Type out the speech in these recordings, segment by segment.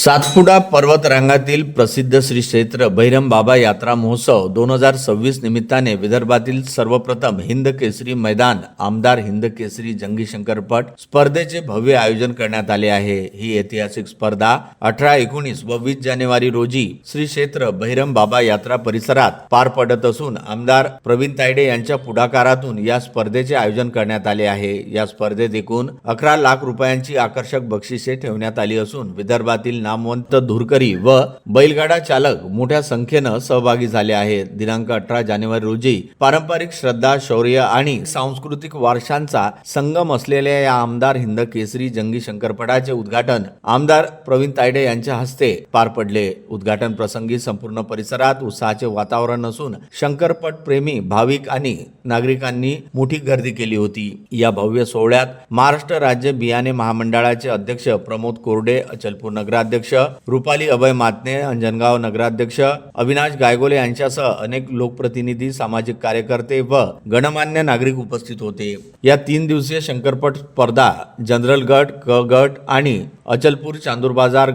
सातपुडा पर्वतरांगातील प्रसिद्ध श्री क्षेत्र भैरम बाबा यात्रा महोत्सव दोन हजार सव्वीस निमित्ताने विदर्भातील सर्वप्रथम हिंद केसरी मैदान आमदार हिंद केसरी जंगी शंकरपट स्पर्धेचे भव्य आयोजन करण्यात आले आहे. ही ऐतिहासिक स्पर्धा अठरा एकोणीस व वीस जानेवारी रोजी श्री क्षेत्र भैरम बाबा यात्रा परिसरात पार पडत असून आमदार प्रवीण तायडे यांच्या पुढाकारातून या स्पर्धेचे आयोजन करण्यात आले आहे. या स्पर्धेत एकूण अकरा लाख रुपयांची आकर्षक बक्षिसे ठेवण्यात आली असून विदर्भातील नामवंत धुरकरी व बैलगाडा चालक मोठ्या संख्येनं सहभागी झाले आहेत. दिनांक अठरा जानेवारी रोजी पारंपरिक श्रद्धा शौर्य आणि सांस्कृतिक वारशांचा संगम असलेल्या या आमदार हिंद केसरी जंगी शंकरपटाचे उद्घाटन आमदार प्रवीण तायडे यांच्या हस्ते पार पडले. उद्घाटन प्रसंगी संपूर्ण परिसरात उत्साहाचे वातावरण असून शंकरपट प्रेमी भाविक आणि नागरिकांनी मोठी गर्दी केली होती. या भव्य सोहळ्यात महाराष्ट्र राज्य बियाणे महामंडळाचे अध्यक्ष प्रमोद कोरडे अचलपूर नगराध्यक्ष रुपाली अभय मातने अंजनगाव नगराध्यक्ष अविनाश गायगोले यांच्यासह अनेक लोकप्रतिनिधी सामाजिक कार्यकर्ते व गणमान्य नागरिक उपस्थित होते. या तीन दिवसीय शंकरपट स्पर्धा जनरल गट क गट आणि अचलपूर चांदूर बाजार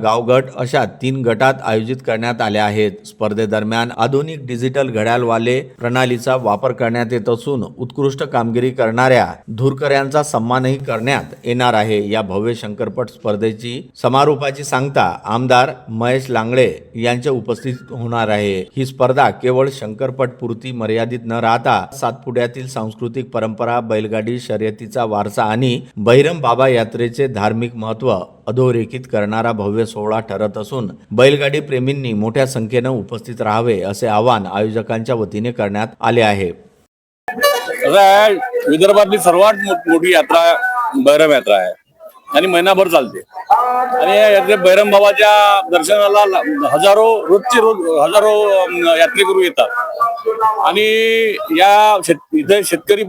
अशा तीन गटात आयोजित करण्यात आल्या आहेत. स्पर्धेदरम्यान आधुनिक डिजिटल घड्याळवाले प्रणालीचा वापर करण्यात येत असून उत्कृष्ट कामगिरी करणाऱ्या धुरकऱ्यांचा सन्मानही करण्यात येणार आहे. या भव्य शंकरपट स्पर्धेची समारोपाची सांगता आमदार महेश लांगळे यांच्या उपस्थितीत होणार आहे. ही स्पर्धा केवळ शंकरपट पुरती मर्यादित न राहता सातपुड्यातील सांस्कृतिक परंपरा बैलगाडी शर्यतीचा वारसा आणि बहिरम बाबा यात्रेचे धार्मिक महत्त्व अधोरेखित करणारा भव्य सोहळा ठरत असून बैलगाडी प्रेमींनी मोठ्या संख्येनं उपस्थित राहावे असे आवाहन आयोजकांच्या वतीने करण्यात आले आहे. विदर्भातली सर्वात मोठी यात्रा बैरम यात्रा आहे. आणि महिनाभर चालते. आणि यात्रे बैरम बाबाच्या दर्शनाला हजारो रोजचे रोज हजारो यात्रेकरू येतात. आणि या शेत इथे शेतकरी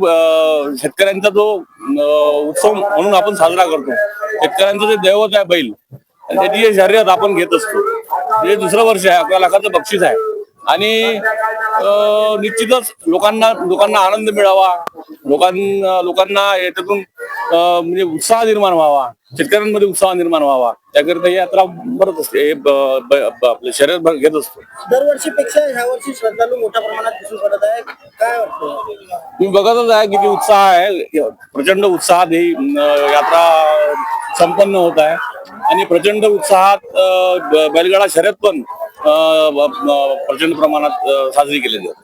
शेतकऱ्यांचा जो उत्सव म्हणून आपण साजरा करतो शेतकऱ्यांचं जे दैवत आहे बैल आणि त्याची जे शर्यत आपण घेत असतो हे दुसरं वर्ष आहे अकरा लाखाचं बक्षीस आहे. आणि निश्चितच लोकांना लोकांना आनंद मिळावा लोकांना लोकांना याच्यातून म्हणजे उत्साह निर्माण व्हावा. शेतकऱ्यांमध्ये उत्साह निर्माण व्हावा. त्याकरिता ही यात्रा भरत असते. आपलं शर्यत भर- घेत असतो. दरवर्षीपेक्षा ह्या वर्षी श्रद्धालू मोठ्या प्रमाणात दिसून पडत आहे काय वाटतं? तुम्ही बघतच आहे किती उत्साह आहे. प्रचंड उत्साहात ही यात्रा संपन्न होत आहे. आणि प्रचंड उत्साहात बैलगाडा शर्यत पण प्रचंड प्रमाणात साजरी केली जाते